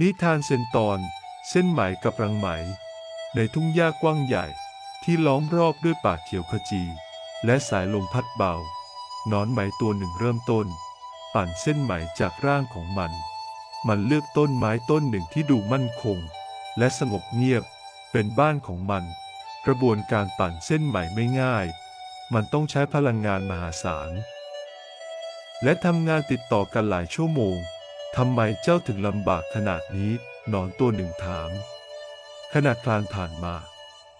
นิทานเซนตอน เส้นไหมกับรังไหม ในทุ่งหญ้ากว้างใหญ่ที่ล้อมรอบด้วยป่าเขียวขจี และสายลมพัดเบา นอนไหมตัวหนึ่งเริ่มต้น ปั่นเส้นไหมจากร่างของมัน มันเลือกต้นไม้ต้นหนึ่งที่ดูมั่นคง และสงบเงียบเป็นบ้านของมัน กระบวนการปั่นเส้นไหมไม่ง่าย มันต้องใช้พลังงานมหาศาล และทำงานติดต่อกันหลายชั่วโมง ทำไมเจ้าถึงลำบากขนาดนี้หนอนตัวหนึ่งถาม ขณะคลานผ่านมา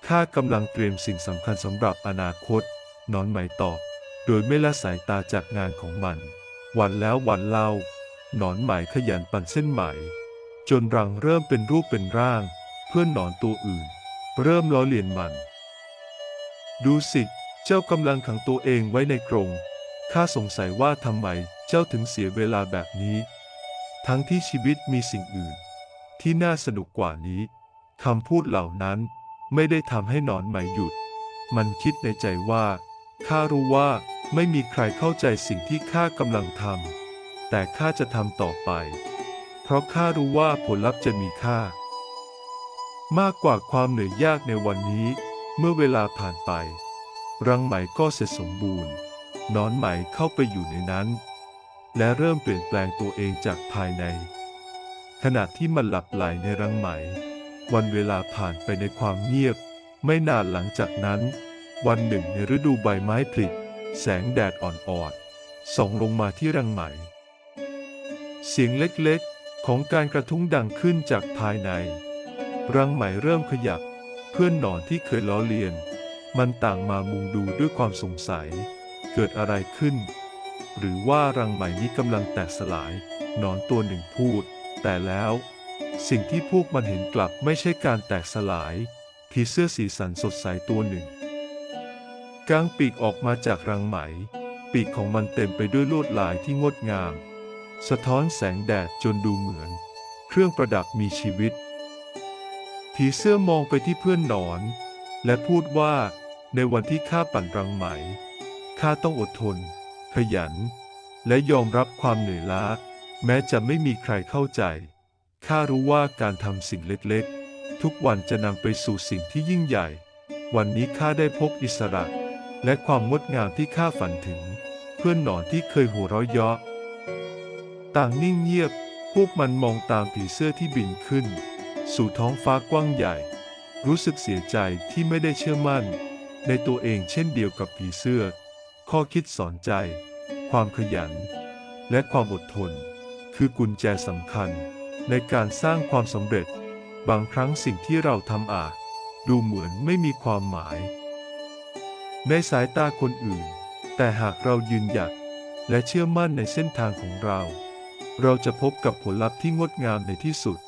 ข้ากำลังเตรียมสิ่งสำคัญสำหรับอนาคต นอนไหมตอบ โดยไม่ละสายตาจากงานของมัน วันแล้ววันเล่า หนอนไหมขยันปั่นเส้นไหม จนรังเริ่มเป็นรูปเป็นร่าง เพื่อนหนอนตัวอื่น เริ่มล้อเลียนมัน ดูสิ เจ้ากำลังขังตัวเองไว้ในกรง ข้าสงสัยว่าทำไมเจ้าถึงเสียเวลาแบบนี้ ทั้งที่ชีวิตมีสิ่งอื่น ที่น่าสนุกกว่านี้คำพูดเหล่านั้นไม่ได้ทำให้หนอนไหมหยุด มันคิดในใจว่าข้ารู้ว่าไม่มีใครเข้าใจสิ่งที่ข้ากำลังทำแต่ข้าจะทำต่อไป เพราะข้ารู้ว่าผลลัพธ์จะมีค่า มากกว่าความเหนื่อยยากในวันนี้ เมื่อเวลาผ่านไป รังไหมก็เสร็จสมบูรณ์หนอนไหมเข้าไปอยู่ในนั้น และเริ่มเปลี่ยนแปลงตัวเองจากภายใน ขณะที่มันหลับไหลในรังไหม วันเวลาผ่านไปในความเงียบ ไม่นานหลังจากนั้น วันหนึ่งในฤดูใบไม้ผลิแสงแดดอ่อนๆส่องลงมาที่รังไหม เสียงเล็กๆ ของการกระทุ้งดังขึ้นจากภายใน รังไหมเริ่มขยับ เพื่อนหนอนที่เคยล้อเลียน มันต่างมามุงดูด้วยความสงสัย เกิดอะไรขึ้น หรือว่ารังไหมนี้กำลังแตกสลายนอนตัวหนึ่งพูด แต่แล้ว สิ่งที่พวกมันเห็นกลับไม่ใช่การแตกสลายผีเสื้อสีสันสดใสตัวหนึ่งกางปีกออกมาจากรังไหม ปีกของมันเต็มไปด้วยลวดลายที่งดงาม สะท้อนแสงแดดจนดูเหมือน เครื่องประดับมีชีวิต ผีเสื้อมองไปที่เพื่อนหนอน และพูดว่าในวันที่ข้าปั่นรังไหมข้าต้องอดทน ขยัน และยอมรับความเหนื่อยล้า แม้จะไม่มีใครเข้าใจ ข้ารู้ว่าการทำสิ่งเล็กๆ ทุกวันจะนำไปสู่สิ่งที่ยิ่งใหญ่ วันนี้ข้าได้พบอิสระ และความงดงามที่ข้าฝันถึง เพื่อนหนอนที่เคยหัวเราะเยาะต่างนิ่งเงียบ พวกมันมองตามผีเสื้อที่บินขึ้น สู่ท้องฟ้ากว้างใหญ่ รู้สึกเสียใจที่ไม่ได้เชื่อมั่น ในตัวเองเช่นเดียวกับผีเสื้อ ข้อคิดสอนใจ ความขยัน และความอดทน คือกุญแจสำคัญ ในการสร้างความสำเร็จ บางครั้งสิ่งที่เราทำอาจ ดูเหมือนไม่มีความหมาย ในสายตาคนอื่น แต่หากเรายืนหยัดและเชื่อมั่นในเส้นทางของเรา เราจะพบกับผลลัพธ์ที่งดงามในที่สุด